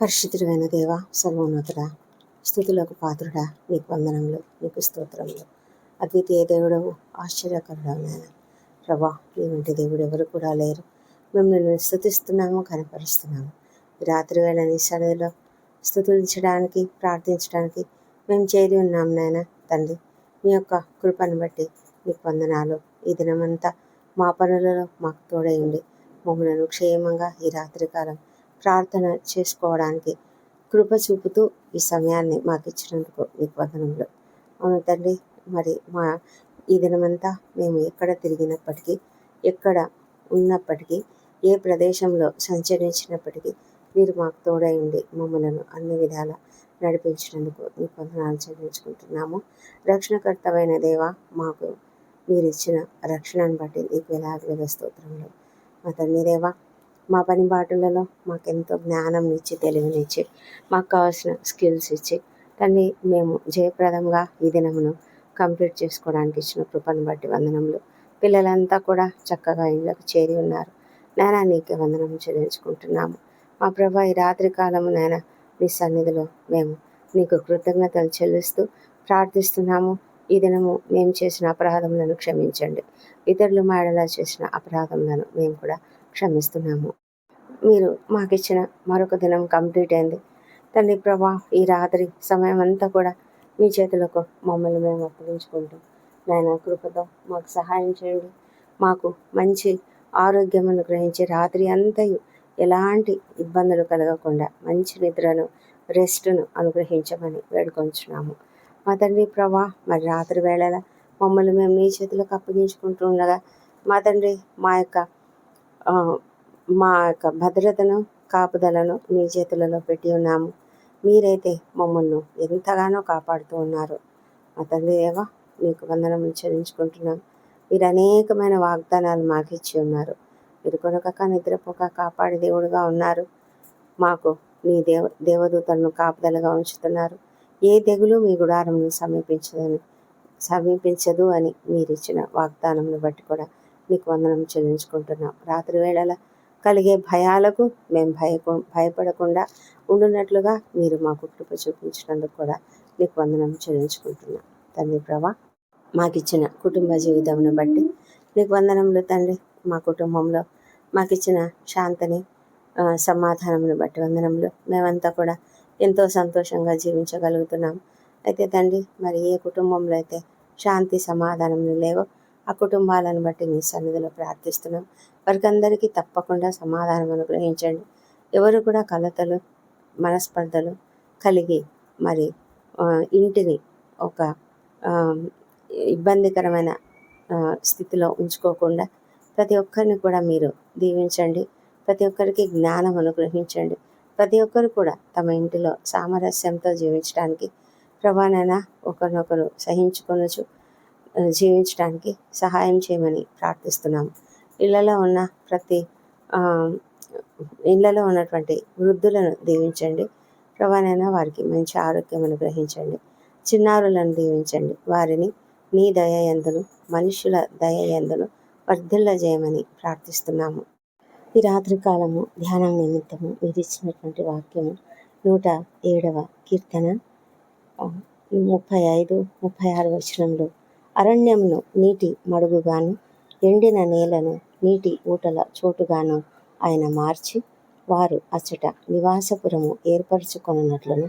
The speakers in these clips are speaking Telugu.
పరిశుద్ధుడైన దేవ సర్వోన్నతుడ స్థుతులకు పాత్రుడా నీకు వందనములు నీకు స్తోత్రములు. అద్వితీయ దేవుడవు ఆశ్చర్యకరుడవు నాయన. ప్రభా నీ వంటి దేవుడు ఎవరు కూడా లేరు. మిమ్మల్ని స్థుతిస్తున్నాము కనపరుస్తున్నాము. రాత్రి వేళ నీ సన్నిధిలో స్థుతించడానికి ప్రార్థించడానికి మేము చేరి ఉన్నాం నాయన. తండ్రి మీ యొక్క కృపను బట్టి నీకు వందనాలు. ఈ దినమంతా మా పనులలో మాకు తోడైంది మమ్మలను క్షేమంగా ఈ రాత్రికాలం ప్రార్థన చేసుకోవడానికి కృప చూపుతూ ఈ సమయాన్ని మాకు ఇచ్చినందుకు నీకు వదనంలో అవును తండ్రి మరి మా ఈ దినమంతా మేము ఎక్కడ తిరిగినప్పటికీ ఎక్కడ ఉన్నప్పటికీ ఏ ప్రదేశంలో సంచరించినప్పటికీ మీరు మాకు తోడై ఉండి మమ్మలను అన్ని విధాల నడిపించినందుకు మీ పొందనాలు చెల్లించుకుంటున్నాము. రక్షణకర్తమైన దేవ మాకు మీరు ఇచ్చిన రక్షణను బట్టి నీకు ఎలాగ స్తోత్రంలో మా తండ్రి దేవా మా పని బాటలలో మాకెంతో జ్ఞానం ఇచ్చి తెలివినిచ్చి మాకు కావాల్సిన స్కిల్స్ ఇచ్చి దాన్ని మేము జయప్రదంగా ఈ దినమును కంప్లీట్ చేసుకోవడానికి ఇచ్చిన కృపను బట్టి వందనములు. పిల్లలంతా కూడా చక్కగా ఇళ్ళకు చేరి ఉన్నారు. నాయన నీకే వందనం చెల్లించుకుంటున్నాము. మా ప్రభా ఈ రాత్రి కాలము నాయన నీ సన్నిధిలో మేము నీకు కృతజ్ఞతలు చెల్లిస్తూ ప్రార్థిస్తున్నాము. ఈ దినము మేము చేసిన అపరాధములను క్షమించండి. ఇతరులు మాడలా చేసిన అపరాధములను మేము కూడా క్షమిస్తున్నాము. మీరు మాకు ఇచ్చిన మరొక దినం కంప్లీట్ అయింది. తండ్రి ప్రభా ఈ రాత్రి సమయం అంతా కూడా మీ చేతులకు మమ్మల్ని మేము అప్పగించుకుంటాం. నాయన కృపతో మాకు సహాయం చేయండి. మాకు మంచి ఆరోగ్యం అనుగ్రహించి రాత్రి అంతయు ఎలాంటి ఇబ్బందులు కలగకుండా మంచి నిద్రను రెస్ట్ను అనుగ్రహించమని వేడుకొంచున్నాము. మా తండ్రి ప్రభా మరి రాత్రి వేళల మమ్మల్ని మేము మీ చేతులకు అప్పగించుకుంటూ ఉండగా మా తండ్రి మా యొక్క మా యొక్క భద్రతను కాపుదలను మీ చేతులలో పెట్టి ఉన్నాము. మీరైతే మమ్మల్ని ఎంతగానో కాపాడుతూ ఉన్నారు. మా తండ్రి దేవా నీకు వందనం చెల్లించుకుంటున్నాం. మీరు అనేకమైన వాగ్దానాలు మాకు ఇచ్చి ఉన్నారు. మీరు కొనకక నిద్రపోక కాపాడే దేవుడుగా ఉన్నారు. మాకు నీ దేవ దేవదూతలను కాపుదలుగా ఉంచుతున్నారు. ఏ తెగులు మీ గుడారంను సమీపించదని సమీపించదు అని మీరు ఇచ్చిన వాగ్దానంను బట్టి కూడా నీకు వందనం చెల్లించుకుంటున్నాం. రాత్రి వేళల కలిగే భయాలకు మేము భయ భయపడకుండా ఉండున్నట్లుగా మీరు మాకు కృప చూపించినందుకు కూడా నీకు వందనం చెల్లించుకుంటున్నాం. తండ్రి ప్రభా మాకు ఇచ్చిన కుటుంబ జీవితంను బట్టి నీకు వందనములు తండ్రి. మా కుటుంబంలో మాకు ఇచ్చిన శాంతిని సమాధానమును బట్టి వందనములు. మేమంతా కూడా ఎంతో సంతోషంగా జీవించగలుగుతున్నాం. అయితే తండ్రి మరి ఏ కుటుంబంలో అయితే శాంతి సమాధానములు లేవో ఆ కుటుంబాలను బట్టి మీ సన్నిధిలో ప్రార్థిస్తున్నాం. వారికి అందరికీ తప్పకుండా సమాధానం అనుగ్రహించండి. ఎవరు కూడా కలతలు మనస్పర్ధలు కలిగి మరి ఇంటిని ఒక ఇబ్బందికరమైన స్థితిలో ఉంచుకోకుండా ప్రతి ఒక్కరిని కూడా మీరు దీవించండి. ప్రతి ఒక్కరికి జ్ఞానం అనుగ్రహించండి. ప్రతి ఒక్కరు కూడా తమ ఇంటిలో సామరస్యంతో జీవించడానికి ప్రభానైనా ఒకరినొకరు సహించుకొనొచ్చు జీవించడానికి సహాయం చేయమని ప్రార్థిస్తున్నాము. ఇళ్ళలో ఉన్న ప్రతి ఇళ్ళలో ఉన్నటువంటి వృద్ధులను దీవించండి. ప్రభానైనా వారికి మంచి ఆరోగ్యం అనుగ్రహించండి. చిన్నారులను దీవించండి. వారిని నీ దయ ఎందును మనుషుల దయ ఎందును వర్ధిల్ల చేయమని ప్రార్థిస్తున్నాము. ఈ రాత్రి కాలము ధ్యానం నిమిత్తము మీరు ఇచ్చినటువంటి వాక్యము నూట ఏడవ కీర్తన ముప్పై ఐదు ముప్పై ఆరు వచనంలో అరణ్యంను నీటి మడుగుగాను ఎండిన నేలను నీటి ఊటల చోటుగాను ఆయన మార్చి వారు అచ్చట నివాసపురము ఏర్పరచుకొనున్నట్లును.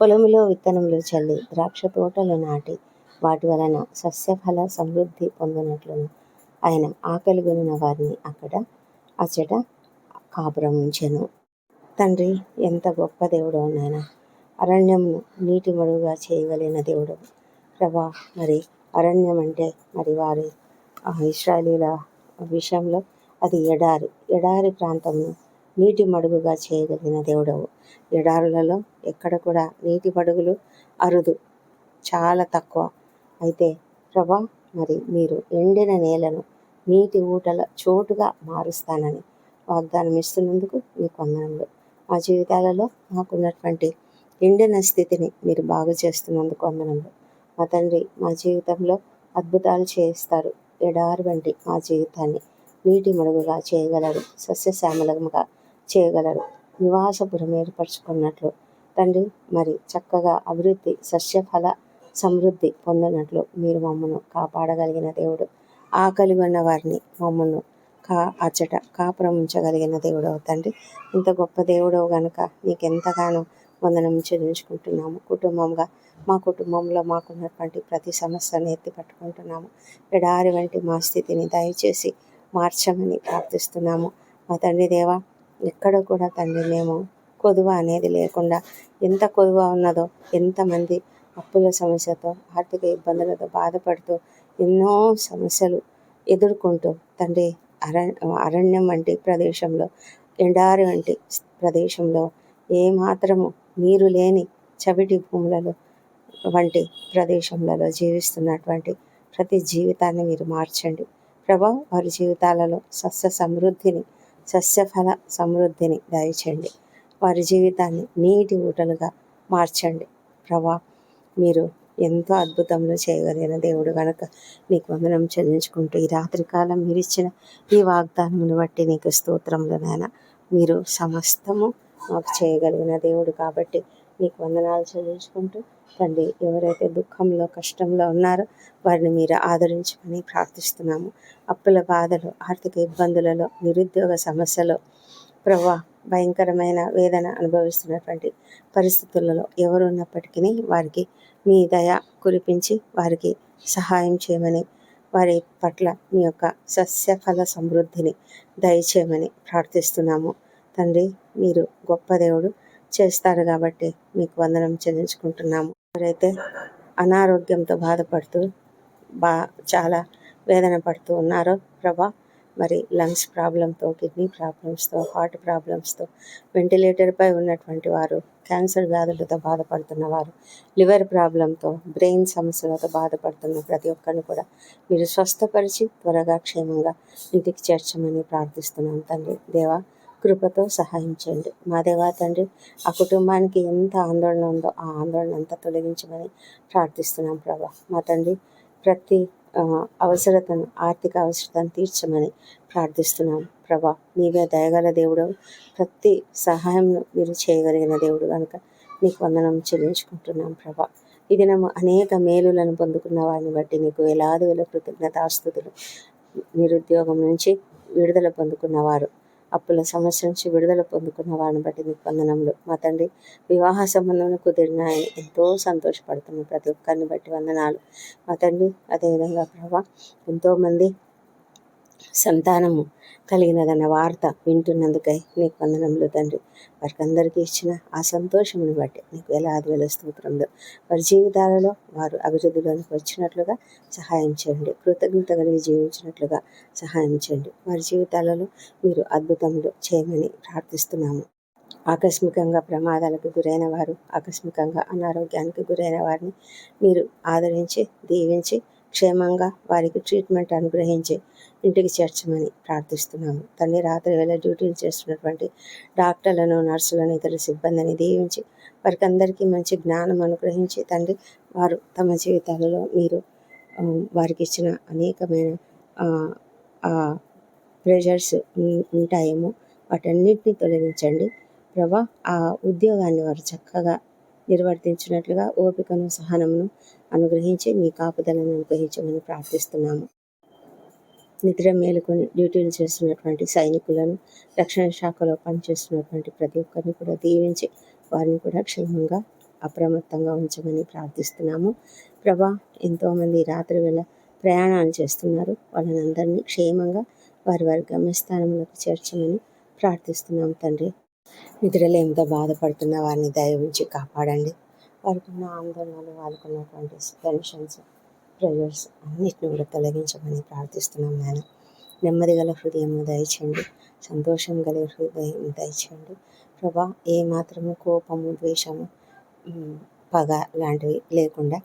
పొలములో విత్తనములు చల్లి ద్రాక్ష తోటలు నాటి వాటి వలన సస్యఫల సమృద్ధి పొందినట్లును. ఆయన ఆకలిగొనిన వారిని అక్కడ అచ్చట కాపురం ఉంచెను తండ్రి ఎంత గొప్ప దేవుడు నాయన! అరణ్యంను నీటి మడుగుగా చేయగలిగిన దేవుడు. ప్రభా మరి అరణ్యం అంటే మరి వారి ఇస్రాయలీల విషయంలో అది ఎడారి. ఎడారి ప్రాంతంలో నీటి మడుగుగా చేయగలిగిన దేవుడవు. ఎడారులలో ఎక్కడ కూడా నీటి మడుగులు అరుదు. చాలా తక్కువ. అయితే ప్రభా మరి మీరు ఎండిన నేలను నీటి ఊటల చోటుగా మారుస్తానని వాగ్దానం ఇస్తున్నందుకు మీకు వందనములు. మా జీవితాలలో మాకున్నటువంటి ఎండిన స్థితిని మీరు బాగు చేస్తున్నందుకు వందనములు. మా తండ్రి మా జీవితంలో అద్భుతాలు చేయిస్తారు. ఎడారి మా జీవితాన్ని నీటి మడుగుగా చేయగలరు. సస్యశ్యామలముగా చేయగలరు. నివాసపురం ఏర్పరచుకున్నట్లు తండ్రి మరి చక్కగా అభివృద్ధి సస్యఫల సమృద్ధి పొందినట్లు మీరు మమ్మను కాపాడగలిగిన దేవుడు. ఆకలి ఉన్న వారిని మమ్మల్ని కా అచ్చట కాపురం ఉంచగలిగిన దేవుడవు తండ్రి. ఇంత గొప్ప దేవుడవు గనుక నీకెంతగానో వందనం చెల్లించుకుంటున్నాము. కుటుంబంగా మా కుటుంబంలో మాకున్నటువంటి ప్రతి సమస్యను ఎత్తి పట్టుకుంటున్నాము. ఎడారి వంటి మా స్థితిని దయచేసి మార్చమని ప్రార్థిస్తున్నాము. మా తండ్రి దేవా ఎక్కడ కూడా తండ్రి మేము కొదువ అనేది లేకుండా ఎంత కొదువ ఉన్నదో ఎంతమంది అప్పుల సమస్యతో ఆర్థిక ఇబ్బందులతో బాధపడుతూ ఎన్నో సమస్యలు ఎదుర్కొంటూ తండ్రి అర అరణ్యం వంటి ప్రదేశంలో ఎండారి వంటి ప్రదేశంలో ఏమాత్రము నీరు లేని చవిటి భూములలో వంటి ప్రదేశంలలో జీవిస్తున్నటువంటి ప్రతి జీవితాన్ని మీరు మార్చండి. ప్రభా వారి జీవితాలలో సస్య సమృద్ధిని సస్యఫల సమృద్ధిని దయచేయండి. వారి జీవితాన్ని నీటి ఊటలుగా మార్చండి. ప్రభా మీరు ఎంతో అద్భుతంలో చేయగలిగిన దేవుడు కనుక నీకు వందనం చెల్లించుకుంటూ ఈ రాత్రికాలం మీరు ఇచ్చిన ఈ వాగ్దానమును బట్టి నీకు స్తోత్రములు నాయన. మీరు సమస్తము మాకు చేయగలిగిన దేవుడు కాబట్టి నీకు వందనాలు చెల్లించుకుంటూ తండ్రి ఎవరైతే దుఃఖంలో కష్టంలో ఉన్నారో వారిని మీరు ఆదరించమని ప్రార్థిస్తున్నాము. అప్పుల బాధలు ఆర్థిక ఇబ్బందులలో నిరుద్యోగ సమస్యలో ప్రభా భయంకరమైన వేదన అనుభవిస్తున్నటువంటి పరిస్థితులలో ఎవరు ఉన్నప్పటికీ వారికి మీ దయ కురిపించి వారికి సహాయం చేయమని వారి పట్ల మీ యొక్క సస్యఫల సమృద్ధిని దయచేయమని ప్రార్థిస్తున్నాము. తండ్రి మీరు గొప్ప దేవుడు చేస్తారు కాబట్టి మీకు వందనం చెల్లించుకుంటున్నాము. ఎవరైతే అనారోగ్యంతో బాధపడుతూ బా చాలా వేదన పడుతూ ఉన్నారో ప్రభా మరి లంగ్స్ ప్రాబ్లంతో కిడ్నీ ప్రాబ్లమ్స్తో హార్ట్ ప్రాబ్లమ్స్తో వెంటిలేటర్పై ఉన్నటువంటి వారు క్యాన్సర్ వ్యాధులతో బాధపడుతున్న వారు లివర్ ప్రాబ్లంతో బ్రెయిన్ సమస్యలతో బాధపడుతున్న ప్రతి ఒక్కరిని కూడా మీరు స్వస్థపరిచి త్వరగా క్షేమంగా ఇంటికి చేర్చమని ప్రార్థిస్తున్నాం తండ్రి. దేవా కృపతో సహాయం చేయండి మా దేవా తండ్రి ఆ కుటుంబానికి ఎంత ఆందోళన ఉందో ఆ ఆందోళన అంతా తొలగించమని ప్రార్థిస్తున్నాం ప్రభా. మా తండ్రి ప్రతి అవసరతను ఆర్థిక అవసరతను తీర్చమని ప్రార్థిస్తున్నాం ప్రభా. నీవే దయగల దేవుడు ప్రతి సహాయం మీరు చేయగలిగిన దేవుడు కనుక నీకు వందనం చెల్లించుకుంటున్నాం ప్రభా. ఇది నమ్మ అనేక మేలులను పొందుకున్న వారిని బట్టి నీకు వేలాది వేల కృతజ్ఞతాస్తుతులు నిరుద్యోగం నుంచి విడుదల పొందుకున్నవారు అప్పుల సమస్య నుంచి విడుదల పొందుకున్న వారిని బట్టి నీకు వందనములు. మా తండ్రి వివాహ సంబంధం కుదిరినాయని ఎంతో సంతోషపడుతున్నాం ప్రతి ఒక్కరిని బట్టి వందనాలు. మా తండ్రి అదేవిధంగా ప్రభా ఎంతోమంది సంతానము కలిగినదన్న వార్త వింటున్నందుకై నీకు వందనములు తండ్రి. వారికి అందరికీ ఇచ్చిన ఆ సంతోషమును బట్టి నీకు ఎలా వేల స్తోత్రంలో వారి జీవితాలలో వారు అభివృద్ధిలోనికి వచ్చినట్లుగా సహాయం చేయండి. కృతజ్ఞత కలిగి జీవించినట్లుగా సహాయం చేయండి. వారి జీవితాలలో మీరు అద్భుతములు చేయమని ప్రార్థిస్తున్నాము. ఆకస్మికంగా ప్రమాదాలకు గురైన వారు ఆకస్మికంగా అనారోగ్యానికి గురైన వారిని మీరు ఆదరించి దీవించి క్షేమంగా వారికి ట్రీట్మెంట్ అనుగ్రహించి ఇంటికి చేర్చమని ప్రార్థిస్తున్నాము. తండ్రి రాత్రి వేళ డ్యూటీలు చేస్తున్నటువంటి డాక్టర్లను నర్సులను ఇతర సిబ్బందిని దీవించి వారికి అందరికీ మంచి జ్ఞానం అనుగ్రహించి తండ్రి వారు తమ జీవితాలలో మీరు వారికి ఇచ్చిన అనేకమైన ప్రెషర్స్ ఉంటాయేమో వాటన్నిటిని తొలగించండి. ప్రభా ఆ ఉద్యోగాన్ని వారు చక్కగా నిర్వర్తించినట్లుగా ఓపికను సహనమును అనుగ్రహించి మీ కాపుదలను అనుగ్రహించమని ప్రార్థిస్తున్నాము. నిద్ర మేలుకొని డ్యూటీలు చేస్తున్నటువంటి సైనికులను రక్షణ శాఖలో పనిచేస్తున్నటువంటి ప్రతి ఒక్కరిని కూడా దీవించి వారిని కూడా క్షేమంగా అప్రమత్తంగా ఉంచమని ప్రార్థిస్తున్నాము. ప్రభా ఎంతోమంది రాత్రి వేళ ప్రయాణాలు చేస్తున్నారు. వాళ్ళని అందరినీ క్షేమంగా వారి వారి గమ్యస్థానంలోకి చేర్చమని ప్రార్థిస్తున్నాం తండ్రి. నిద్రలేమితో బాధపడుతున్న వారిని దయవించి కాపాడండి. వారికి ఉన్న ఆందోళనలు వాళ్ళకు ఉన్నటువంటి టెన్షన్స్ ప్రెజర్స్ అన్నిటిని కూడా తొలగించమని ప్రార్థిస్తున్నాం నాయన. నెమ్మది గల హృదయం దయచేయండి. సంతోషం గల హృదయం దయచేయండి. ప్రభా ఏ మాత్రము కోపము ద్వేషము పగ లాంటివి లేకుండా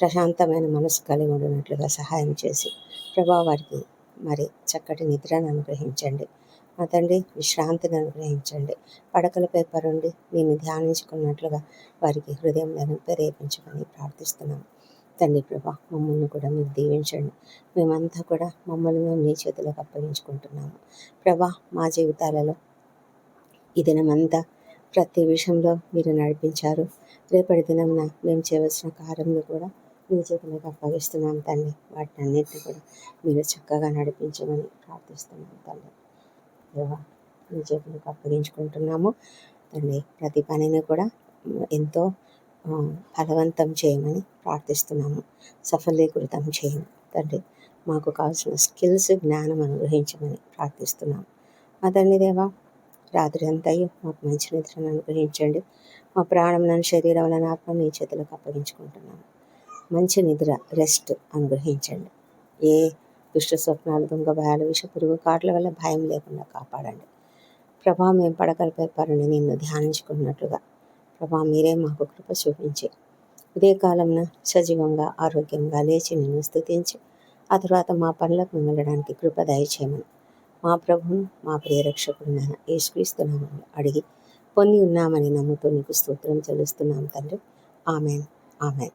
ప్రశాంతమైన మనసు కలిగి ఉండినట్లుగా సహాయం చేసి ప్రభా వారికి మరి చక్కటి నిద్రను అనుగ్రహించండి. మా తండ్రి విశ్రాంతిని అనుగ్రహించండి. పడకలపై పరుండి నేను ధ్యానించుకున్నట్లుగా వారికి హృదయంలో ప్రేరేపించమని ప్రార్థిస్తున్నాము తండ్రి ప్రభా మమ్మల్ని కూడా మీరు దీవించండి. మేమంతా కూడా మమ్మల్ని మేము మీ చేతులకు అప్పగించుకుంటున్నాము. ప్రభా మా జీవితాలలో ఈ దినమంతా ప్రతి విషయంలో మీరు నడిపించారు. రేపటి దినమున మేము చేయవలసిన కార్యములు కూడా మీ చేతులకు అప్పగిస్తున్నాం తండ్రి. వాటిని అన్నింటినీ కూడా మీరు చక్కగా నడిపించమని ప్రార్థిస్తున్నాం తండ్రి. దేవా నీ చేతులకు అప్పగించుకుంటున్నాము. తండ్రి ప్రతి పనిని కూడా ఎంతో ఫలవంతం చేయమని ప్రార్థిస్తున్నాము. సఫలీకృతం చేయము తండ్రి మాకు కావాల్సిన స్కిల్స్ జ్ఞానం అనుగ్రహించమని ప్రార్థిస్తున్నాము. మా తండ్రి దేవా రాత్రి అంతయు మాకు మంచి నిద్రను అనుగ్రహించండి. మా ప్రాణం శరీరం వలన ఆత్మ నీ చేతులకు అప్పగించుకుంటున్నాము. మంచి నిద్ర రెస్ట్ అనుగ్రహించండి. ఏ దుష్ట స్వప్నాలు దొంగ భయాలు విష పురుగు కాట్ల వల్ల భయం లేకుండా కాపాడండి. ప్రభా మేము పడకలపై పరుని నిన్ను ధ్యానించుకున్నట్లుగా. ప్రభా మీరే మాకు కృప చూపించి ఇదే కాలంలో సజీవంగా ఆరోగ్యంగా లేచి నిన్ను స్థుతించి ఆ తర్వాత మా పనులకు వెళ్ళడానికి కృప దయచేయమని. మా ప్రభువును మా ప్రియరక్షకుడునైన యేసుక్రీస్తునామని అడిగి పొంది ఉన్నామని నమ్ముతూ నీకు స్తోత్రం చెల్లిస్తున్నాం తండ్రి. ఆమెన్. ఆమెన్.